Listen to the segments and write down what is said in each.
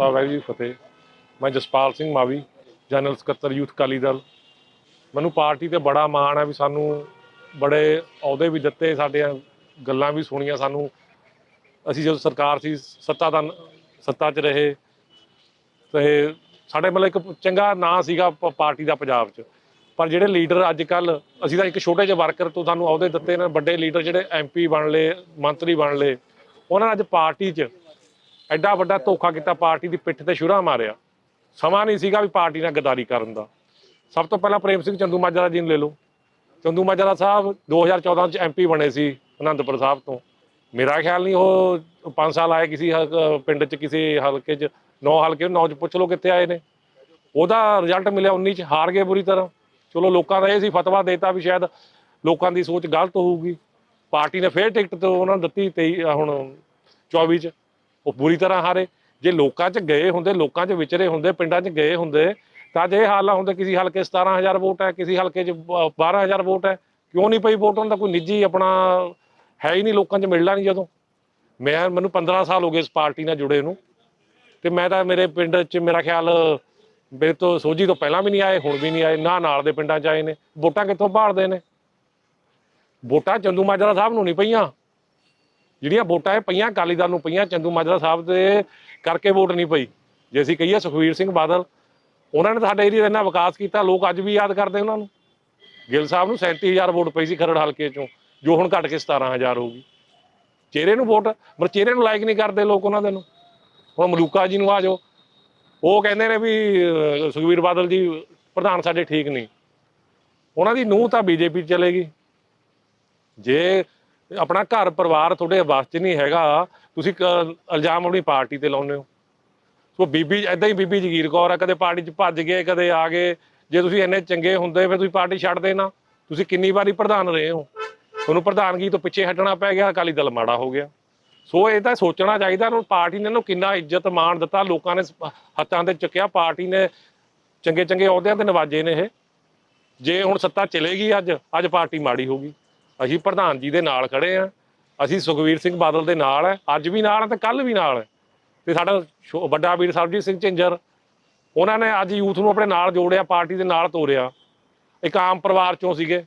ਵਾਹਿਗੁਰੂ ਜੀ ਫਤਿਹ। ਮੈਂ ਜਸਪਾਲ ਸਿੰਘ ਮਾਵੀ, ਜਨਰਲ ਸਕੱਤਰ ਯੂਥ ਅਕਾਲੀ ਦਲ। ਮੈਨੂੰ ਪਾਰਟੀ ਤੇ ਬੜਾ ਮਾਣ ਹੈ ਵੀ ਸਾਨੂੰ ਬੜੇ ਅਹੁਦੇ ਵੀ ਦਿੱਤੇ, ਸਾਡੀਆਂ ਗੱਲਾਂ ਵੀ ਸੁਣੀਆਂ ਸਾਨੂੰ। ਅਸੀਂ ਜਦੋਂ ਸਰਕਾਰ ਸੀ, ਸੱਤਾ ਦਾ ਸੱਤਾ 'ਚ ਰਹੇ। ਤੇ ਸਾਡੇ ਮਤਲਬ ਇੱਕ ਚੰਗਾ ਨਾਂ ਸੀਗਾ ਪ- ਪਾਰਟੀ ਦਾ ਪੰਜਾਬ 'ਚ। ਪਰ ਜਿਹੜੇ ਲੀਡਰ ਅੱਜ ਕੱਲ ਅਸੀਂ ਤਾਂ ਇੱਕ ਛੋਟੇ ਜਿਹੇ ਵਰਕਰ ਤੋਂ ਸਾਨੂੰ ਅਹੁਦੇ ਦਿੱਤੇ ਨੇ, ਵੱਡੇ ਲੀਡਰ ਜਿਹੜੇ ਐਮਪੀ ਬਣ ਲਏ, ਮੰਤਰੀ ਬਣ ਲਏ। ਉਹਨਾਂ ਅੱਜ ਪਾਰਟੀ 'ਚ ਐਡਾ ਵੱਡਾ ਧੋਖਾ ਕੀਤਾ ਪਾਰਟੀ ਦੀ ਪਿੱਠ ਤੇ ਛੁਰਾ ਮਾਰਿਆ। ਸਮਾਂ ਨਹੀਂ ਸੀਗਾ ਵੀ ਪਾਰਟੀ ਨਾਲ ਗਦਾਰੀ ਕਰਨ ਦਾ। ਸਭ ਤੋਂ ਪਹਿਲਾਂ ਪ੍ਰੇਮ ਸਿੰਘ ਚੰਦੂ ਮਾਜਰਾ ਜੀ ਨੂੰ ਲੈ ਲਓ। ਚੰਦੂ ਮਾਜਰਾ ਸਾਹਿਬ 2014 ਚ ਐਮਪੀ ਬਣੇ ਸੀ ਅਨੰਦਪੁਰ ਸਾਹਿਬ ਤੋਂ। ਮੇਰਾ ਖਿਆਲ ਨਹੀਂ ਉਹ 5 ਸਾਲ ਆਏ ਕਿਸੇ ਪਿੰਡ ਚ ਕਿਸੇ ਹਲਕੇ ਚ ਨੌ ਹਲਕੇ ਨੌ ਚ ਪੁੱਛ ਲਓ ਕਿੱਥੇ ਆਏ ਨੇ। ਉਹਦਾ ਰਿਜ਼ਲਟ ਮਿਲਿਆ 19 ਚ ਹਾਰ ਗਏ ਬੁਰੀ ਤਰ੍ਹਾਂ। ਚਲੋ ਲੋਕਾਂ ਦਾ ਇਹ ਸੀ ਫਤਵਾ ਦੇਤਾ ਵੀ ਸ਼ਾਇਦ ਲੋਕਾਂ ਦੀ ਸੋਚ ਗਲਤ ਹੋਊਗੀ। ਪਾਰਟੀ ਨੇ ਫੇਰ ਟਿਕਟ ਤੋਂ ਉਹਨਾਂ ਨੂੰ ਦਿੱਤੀ 23 ਹੁਣ 24 ਚ। ਉਹ ਬੁਰੀ ਤਰ੍ਹਾਂ ਹਾਰੇ। ਜੇ ਲੋਕਾਂ 'ਚ ਗਏ ਹੁੰਦੇ, ਲੋਕਾਂ 'ਚ ਵਿਚਰੇ ਹੁੰਦੇ, ਪਿੰਡਾਂ 'ਚ ਗਏ ਹੁੰਦੇ, ਤਾਂ ਜੇ ਹਾਲ ਨਾ ਹੁੰਦੇ, ਕਿਸੇ ਹਲਕੇ 17000 ਵੋਟ ਹੈ, ਕਿਸੇ ਹਲਕੇ 'ਚ ਬ- 12000 ਵੋਟ ਹੈ, ਕਿਉਂ ਨਹੀਂ ਪਈ ਵੋਟ ਉਹਨਾਂ ਦਾ? ਕੋਈ ਨਿੱਜੀ ਆਪਣਾ ਹੈ ਹੀ ਨਹੀਂ ਲੋਕਾਂ 'ਚ, ਮਿਲਣਾ ਨਹੀਂ ਜਦੋਂ। ਮੈਂ, ਮੈਨੂੰ 15 ਸਾਲ ਹੋ ਗਏ ਇਸ ਪਾਰਟੀ ਨਾਲ ਜੁੜੇ ਨੂੰ। ਤੇ ਮੈਂ ਤਾਂ ਮੇਰੇ ਪਿੰਡ 'ਚ ਮੇਰਾ ਖਿਆਲ, ਮੇਰੇ ਤੋਂ ਸੋਝੀ ਤੋਂ ਪਹਿਲਾਂ ਵੀ ਨਹੀਂ ਆਏ, ਹੁਣ ਵੀ ਨਹੀਂ ਆਏ, ਨਾ ਨਾਲ ਦੇ ਪਿੰਡਾਂ 'ਚ ਆਏ ਨੇ। ਵੋਟਾਂ ਕਿੱਥੋਂ ਭਾਲਦੇ ਨੇ? ਵੋਟਾਂ ਚੰਦੂ ਮਾਜਰਾ ਸਾਹਿਬ ਨੂੰ ਨਹੀਂ ਪਈਆਂ। ਜਿਹੜੀਆਂ ਵੋਟਾਂ ਇਹ ਪਈਆਂ ਅਕਾਲੀ ਦਲ ਨੂੰ ਪਈਆਂ ਚੰਦੂ ਮਾਜਰਾ ਸਾਹਿਬ ਦੇ ਕਰਕੇ ਵੋਟ ਨਹੀਂ ਪਈ। ਜੇ ਅਸੀਂ ਕਹੀਏ ਸੁਖਵੀਰ ਸਿੰਘ ਬਾਦਲ ਉਹਨਾਂ ਨੇ ਤਾਂ ਸਾਡੇ ਏਰੀਆ ਦਾ ਇੰਨਾ ਵਿਕਾਸ ਕੀਤਾ ਲੋਕ ਅੱਜ ਵੀ ਯਾਦ ਕਰਦੇ ਉਹਨਾਂ ਨੂੰ। ਗਿੱਲ ਸਾਹਿਬ ਨੂੰ 37000 ਵੋਟ ਪਈ ਸੀ ਖਰੜ ਹਲਕੇ ਚੋਂ ਜੋ ਹੁਣ ਘਟ ਕੇ 17000 ਹੋ ਗਈ ਚਿਹਰੇ ਨੂੰ ਵੋਟ ਪਰ ਚਿਹਰੇ ਨੂੰ ਲਾਇਕ ਨਹੀਂ ਕਰਦੇ ਲੋਕ ਉਹਨਾਂ ਦੇ ਨੂੰ। ਹੁਣ ਮਲੂਕਾ ਜੀ ਨੂੰ ਆ ਜਾਓ। ਉਹ ਕਹਿੰਦੇ ਨੇ ਵੀ ਅਹ, ਸੁਖਵੀਰ ਬਾਦਲ ਜੀ ਪ੍ਰਧਾਨ ਸਾਡੇ ਠੀਕ ਨਹੀਂ। ਉਹਨਾਂ ਦੀ ਨੂੰਹ ਤਾਂ ਬੀਜੇਪੀ ਚਲੇਗੀ। ਜੇ ਆਪਣਾ ਘਰ ਪਰਿਵਾਰ ਤੁਹਾਡੇ ਵੱਸ 'ਚ ਨਹੀਂ ਹੈਗਾ। ਤੁਸੀਂ ਕ- ਇਲਜ਼ਾਮ ਆਪਣੀ ਪਾਰਟੀ ਤੇ ਲਾਉਂਦੇ ਹੋ। ਸੋ ਬੀਬੀ ਐਦਾਂ ਹੀ ਬੀਬੀ ਜਗੀਰ ਕੌਰ ਆ, ਕਦੇ ਪਾਰਟੀ 'ਚ ਭੱਜ ਗਏ, ਕਦੇ ਆ ਗਏ। ਜੇ ਤੁਸੀਂ ਇੰਨੇ ਚੰਗੇ ਹੁੰਦੇ, ਫਿਰ ਤੁਸੀਂ ਪਾਰਟੀ ਛੱਡ ਦੇਣਾ। ਤੁਸੀਂ ਕਿੰਨੀ ਵਾਰੀ ਪ੍ਰਧਾਨ ਰਹੇ ਹੋ? ਤੁਹਾਨੂੰ ਪ੍ਰਧਾਨਗੀ ਤੋਂ ਪਿੱਛੇ ਹਟਣਾ ਪੈ ਗਿਆ, ਅਕਾਲੀ ਦਲ ਮਾੜਾ ਹੋ ਗਿਆ। ਸੋ ਇਹ ਤਾਂ ਸੋਚਣਾ ਚਾਹੀਦਾ ਨੂੰ ਪਾਰਟੀ ਨੇ ਇਹਨੂੰ ਕਿੰਨਾ ਇੱਜ਼ਤ ਮਾਣ ਦਿੱਤਾ, ਲੋਕਾਂ ਨੇ ਸ- ਹੱਥਾਂ ਤੇ ਚੁੱਕਿਆ, ਪਾਰਟੀ ਨੇ ਚੰਗੇ ਚੰਗੇ ਅਹੁਦਿਆਂ ਤੇ ਨਵਾਜੇ ਨੇ ਇਹ। ਜੇ ਹੁਣ ਸੱਤਾ ਚਲੇਗੀ ਅੱਜ ਅੱਜ ਪਾਰਟੀ ਮਾੜੀ ਹੋਗੀ ਅਸੀਂ ਪ੍ਰਧਾਨ ਜੀ ਦੇ ਨਾਲ ਖੜੇ ਆ। ਅਸੀਂ ਸੁਖਵੀਰ ਸਿੰਘ ਬਾਦਲ ਦੇ ਨਾਲ ਹੈ ਅੱਜ ਵੀ ਨਾਲ ਹੈ ਤੇ ਕੱਲ ਵੀ ਨਾਲ ਹੈ ਤੇ ਸਾਡਾ ਛੋ- ਵੱਡਾ ਵੀਰ ਸਰਬਜੀਤ ਸਿੰਘ ਝਿੰਜਰ, ਉਹਨਾਂ ਨੇ ਅੱਜ ਯੂਥ ਨੂੰ ਆਪਣੇ ਨਾਲ ਜੋੜਿਆ, ਪਾਰਟੀ ਦੇ ਨਾਲ ਤੋਰਿਆ। ਇੱਕ ਆਮ ਪਰਿਵਾਰ ਚੋਂ ਸੀਗੇ।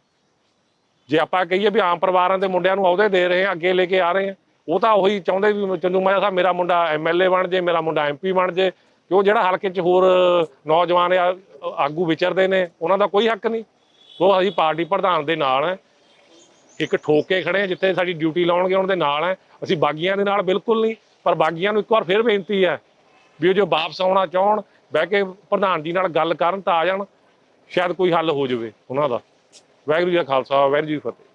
ਜੇ ਆਪਾਂ ਕਹੀਏ ਵੀ ਆਮ ਪਰਿਵਾਰਾਂ ਦੇ ਮੁੰਡਿਆਂ ਨੂੰ ਅਹੁਦੇ ਦੇ ਰਹੇ ਆ, ਅੱਗੇ ਲੈ ਕੇ ਆ ਰਹੇ ਆ, ਉਹ ਤਾਂ ਉਹੀ ਚਾਹੁੰਦੇ ਵੀ ਚੰਦੂ ਮਾਇਆ ਸਾਹਿਬ ਮੇਰਾ ਮੁੰਡਾ ਐਮਐਲਏ ਬਣ ਜੇ, ਮੇਰਾ ਮੁੰਡਾ ਐਮਪੀ ਬਣ ਜੇ। ਕਿਉਂ ਜਿਹੜਾ ਹਲਕੇ 'ਚ ਹੋਰ ਨੌਜਵਾਨ ਆ ਆਗੂ ਵਿਚਰਦੇ ਨੇ, ਉਹਨਾਂ ਦਾ ਕੋਈ ਹੱਕ ਨਹੀਂ। ਸੋ ਅਸੀਂ ਪਾਰਟੀ ਪ੍ਰਧਾਨ ਦੇ ਨਾਲ ਹੈ ਇੱਕ ਠੋਕ ਕੇ ਖੜੇ ਆ ਜਿੱਥੇ ਸਾਡੀ ਡਿਊਟੀ ਲਾਉਣਗੇ, ਉਹਨਾਂ ਦੇ ਨਾਲ ਹੈ ਅਸੀਂ ਬਾਗੀਆਂ ਦੇ ਨਾਲ ਬਿਲਕੁਲ ਨਹੀਂ, ਪਰ ਬਾਗੀਆਂ ਨੂੰ ਇੱਕ ਵਾਰ ਫਿਰ ਬੇਨਤੀ ਹੈ ਵੀ ਉਹ ਜੋ ਵਾਪਸ ਆਉਣਾ ਚਾਹਣ, ਬਹਿ ਕੇ ਪ੍ਰਧਾਨ ਜੀ ਨਾਲ ਗੱਲ ਕਰਨ ਤਾਂ ਆ ਜਾਣ, ਸ਼ਾਇਦ ਕੋਈ ਹੱਲ ਹੋ ਜਾਵੇ ਉਹਨਾਂ ਦਾ। ਵਾਹਿਗੁਰੂ ਜੀ ਦਾ ਖਾਲਸਾ, ਵਾਹਿਗੁਰੂ ਜੀ ਫਤਿਹ।